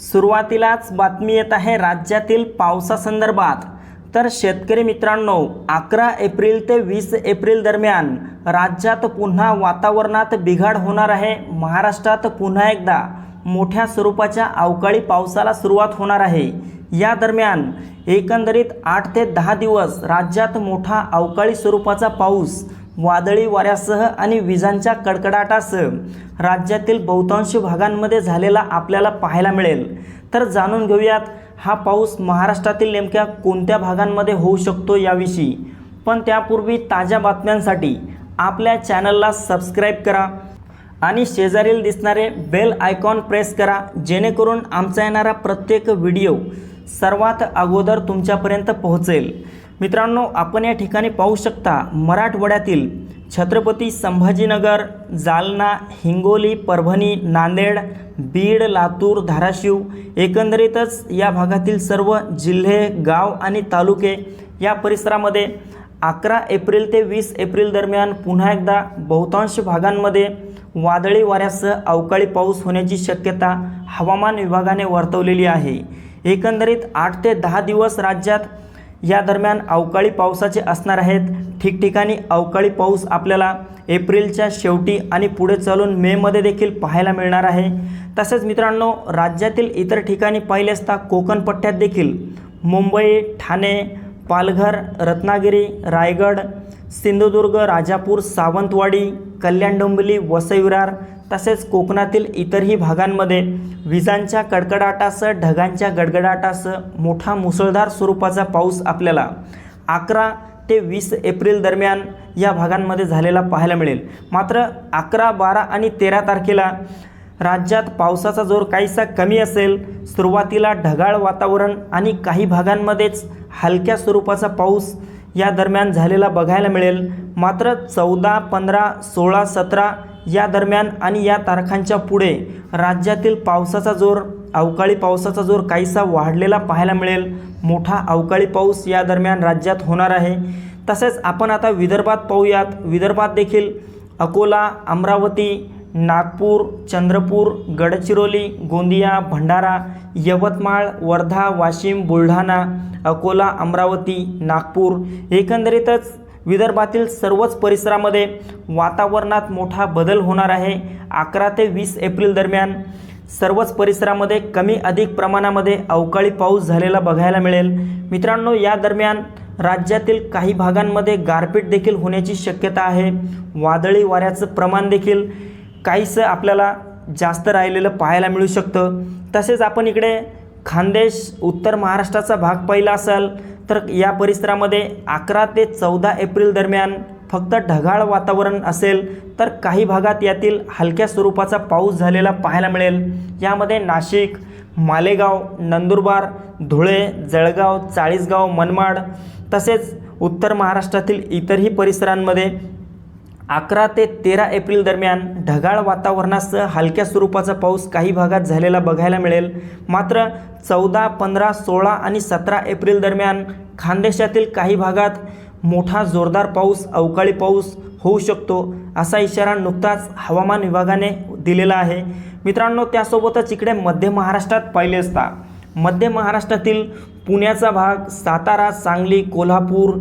सुरुवातीलाच बातमी येत आहे राज्यातील पावसासंदर्भात. तर शेतकरी मित्रांनो अकरा एप्रिल ते वीस एप्रिल दरम्यान राज्यात पुन्हा वातावरणात बिघाड होणार आहे. महाराष्ट्रात पुन्हा एकदा मोठ्या स्वरूपाच्या अवकाळी पावसाला सुरुवात होणार आहे. या दरम्यान एकंदरीत आठ ते दहा दिवस राज्यात मोठा अवकाळी स्वरूपाचा पाऊस वादळी वाऱ्यासह आणि विजांच्या कडकडाटासह राज्यातील बहुतांश भागांमध्ये झालेला आपल्याला पाहायला मिळेल. तर जाणून घेऊयात हा पाऊस महाराष्ट्रातील नेमक्या कोणत्या भागांमध्ये होऊ शकतो याविषयी. पण त्यापूर्वी ताज्या बातम्यांसाठी आपल्या चॅनलला सबस्क्राईब करा. आणि शेजारील दिसणारे बेल आयकॉन प्रेस करा जेणेकरून आमचा येणारा प्रत्येक व्हिडिओ सर्वात अगोदर तुमच्यापर्यंत पोहोचेल. मित्रांनो आपण या ठिकाणी पाहू शकता मराठवाड्यातील छत्रपती संभाजीनगर जालना हिंगोली परभणी नांदेड बीड लातूर धाराशिव एकंदरीतच या भागातील सर्व जिल्हे गाव आणि तालुके या परिसरामध्ये अकरा एप्रिल ते वीस एप्रिल दरम्यान पुन्हा एकदा बहुतांश भागांमध्ये वादळी वाऱ्यासह अवकाळी पाऊस होण्याची शक्यता हवामान विभागाने वर्तवलेली आहे. एकंदरीत आठ ते दहा दिवस राज्यात या दरम्यान अवकाळी पावसाचे असणार आहेत. ठिकठिकाणी अवकाळी पाऊस आपल्याला एप्रिलच्या शेवटी आणि पुढे चालून मेमध्ये देखील पाहायला मिळणार आहे. तसेच मित्रांनो राज्यातील इतर ठिकाणी पाहिले असता कोकण पट्ट्यात देखील मुंबई ठाणे पालघर रत्नागिरी रायगड सिंधुदुर्ग राजापूर सावंतवाडी कल्याण डोंबिवली वसई विरार तसेच कोकणातील इतरही भागांमध्ये विजांच्या कडकडाटासह ढगांच्या गडगडाटासह मोठा मुसळधार स्वरूपाचा पाऊस आपल्याला अकरा ते वीस एप्रिल दरम्यान या भागांमध्ये झालेला पाहायला मिळेल. मात्र अकरा बारा आणि तेरा तारखेला राज्यात पावसाचा जोर काहीसा कमी असेल. सुरुवातीला ढगाळ वातावरण आणि काही भागांमध्येच हलक्या स्वरूपाचा पाऊस या दरम्यान झालेला बघायला मिळेल. मात्र चौदा पंधरा सोळा सतरा या दरम्यान आणि या तारखांच्या पुढे राज्यातील पावसाचा जोर अवकाळी पावसाचा जोर काहीसा वाढलेला पाहायला मिळेल. मोठा अवकाळी पाऊस या दरम्यान राज्यात होणार आहे. तसेच आपण आता विदर्भात पाहूयात. विदर्भात देखील अकोला अमरावती नागपूर चंद्रपूर गडचिरोली गोंदिया भंडारा यवतमाळ वर्धा वाशिम बुलढाणा अकोला अमरावती नागपूर एकंदरीतच विदर्भातील सर्वच परिसरामध्ये वातावरणात मोठा बदल होणार आहे. अकरा ते वीस एप्रिल दरम्यान सर्वच परिसरामध्ये कमी अधिक प्रमाणामध्ये अवकाळी पाऊस झालेला बघायला मिळेल. मित्रांनो या दरम्यान राज्यातील काही भागांमध्ये गारपीट देखील होण्याची शक्यता आहे. वादळी वाऱ्याचं प्रमाण देखील काहीसं आपल्याला जास्त राहिलेलं पाहायला मिळू शकतं. तसेच आपण इकडे खानदेश उत्तर महाराष्ट्राचा भाग पाहिला असाल तर या परिसरामध्ये अकरा ते चौदा एप्रिल दरम्यान फक्त ढगाळ वातावरण असेल तर काही भागात यातील हलक्या स्वरूपाचा पाऊस झालेला पाहायला मिळेल. यामध्ये नाशिक मालेगाव नंदुरबार धुळे जळगाव चाळीसगाव मनमाड तसेच उत्तर महाराष्ट्रातील इतरही परिसरांमध्ये अकरा ते तेरा एप्रिल दरम्यान ढगाळ वातावरणासह हलक्या स्वरूपाचा पाऊस काही भागात झालेला बघायला मिळेल. मात्र चौदा पंधरा सोळा आणि सतरा एप्रिल दरम्यान खानदेशातील काही भागात मोठा जोरदार पाऊस अवकाळी पाऊस होऊ शकतो असा इशारा नुकताच हवामान विभागाने दिलेला आहे. मित्रांनो त्यासोबतच इकडे मध्य महाराष्ट्रात पाहिले असता मध्य महाराष्ट्रातील पुण्याचा भाग सातारा सांगली कोल्हापूर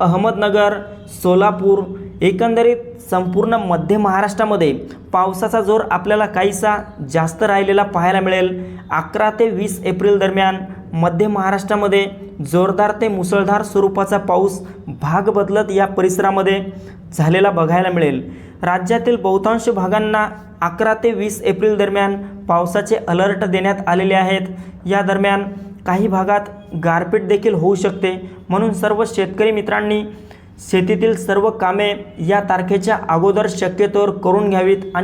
अहमदनगर सोलापूर एकंदरीत संपूर्ण मध्य महाराष्ट्रामध्ये पावसाचा जोर आपल्याला काहीसा जास्त राहिलेला पाहायला मिळेल. अकरा ते वीस एप्रिल दरम्यान मध्य महाराष्ट्रामध्ये जोरदार ते मुसळधार स्वरूपाचा पाऊस भाग बदलत या परिसरामध्ये झालेला बघायला मिळेल. राज्यातील बहुतांश भागांना अकरा ते वीस एप्रिल दरम्यान पावसाचे अलर्ट देण्यात आलेले आहेत. या दरम्यान काही भागात गारपीट देखील होऊ शकते. म्हणून सर्व शेतकरी मित्रांनी शेतीतील सर्व कामे या तारखेच्या अगोदर शक्यतोवर करून घ्यावीत आणि